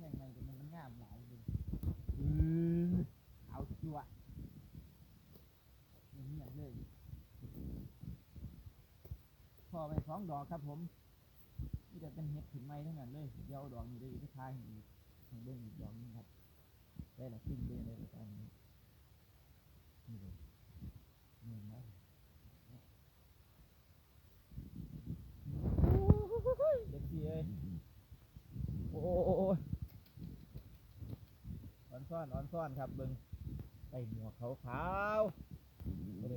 แข่งไหม่แต่มันง่ามหลายเลยอืมเอาจั่วอย่างนี้เลยพอไปสองดอกครับผมนี่จะเป็นเห็ดถึงไม้ทั้งนั้นเลยเดี๋ยวดอกนี้ได้อีกท้ายอีกเบิ้งอีกดอกนึงครับได้ละขึ้นเบิ้งเลย อ่อนซ่อนอ่อนซ่อนครับเบิงใส่หมวกขาวขาว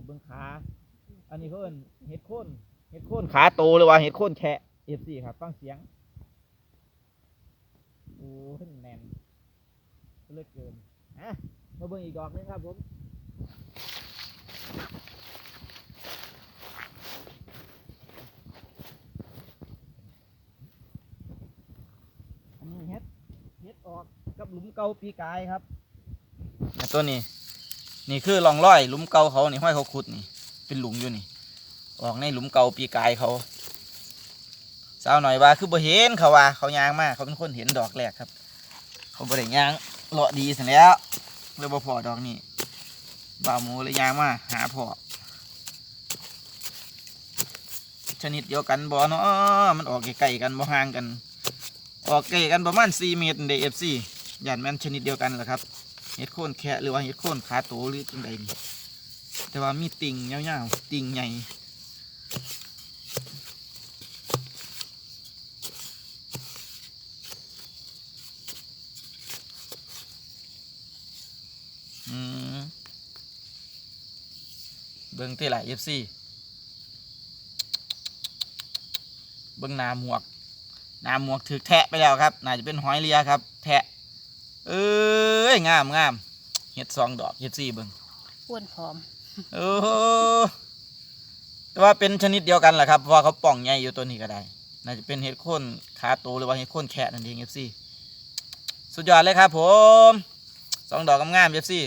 เบิงขา อันนี้เขาเอิ้นเห็ดโคนเห็ดโคนขาโตหรือว่าเห็ดโคนแฉะเอฟซีครับฟังเสียงโอ้ยแน่นเลือเกินอะมาเบิงอีกดอกหนึงครับผมอันนี้เห็ดเห็ดออก กับหลุมเก่าปีกายครับตัวนี้ นี่คือร่องรอยหลุมเก่าเขานี่ห้อยเขาขุดนี่ เป็นหลุมอยู่นี่ ออกในหลุมเก่าปีกายเขาสาวหน่อยว่าคือบ่เห็นเขาว่า เขายางมากเขาเป็นคนเห็นดอกแรกครับ เขาบ่ได้ยางเลาะดีเสร็จแล้วเลยบ่พอดอกนี่บ่าวหมูเลยยางมาหาพอชนิดเดียวกันบ่เนาะมันออกใกล้ๆกันบ่ห่างกัน ออกใกล้กันประมาณ4เมตรเดฟซี ย่านแม่นชนิดเดียวกันแหละครับเห็ดโคนแคะหรือว่าเห็ดโคนขาโตหรือจังใดนี่แต่ว่ามีติ่งยาวๆติ่งใหญ่เบิ่งที่ไหลเอฟซีเบิ่งนาหมวกนาหมวกถือแทะไปแล้วครับ น่าจะเป็นหอยเลียครับ แทะ เอ้ยงามงามเห็ดสองดอกเห็ดสี่เบิ่งอ้วนผอมโอ้โหแต่ว่าเป็นชนิดเดียวกันแหละครับเพราะว่าเขาป่องใหญ่อยู่ตัวนี้ก็ได้น่าจะเป็นเห็ดโคนขาโตหรือว่าเห็ดโคนแคะนั่นเองเอฟซีสุดยอดเลยครับผมสองดอกงามๆเอฟซี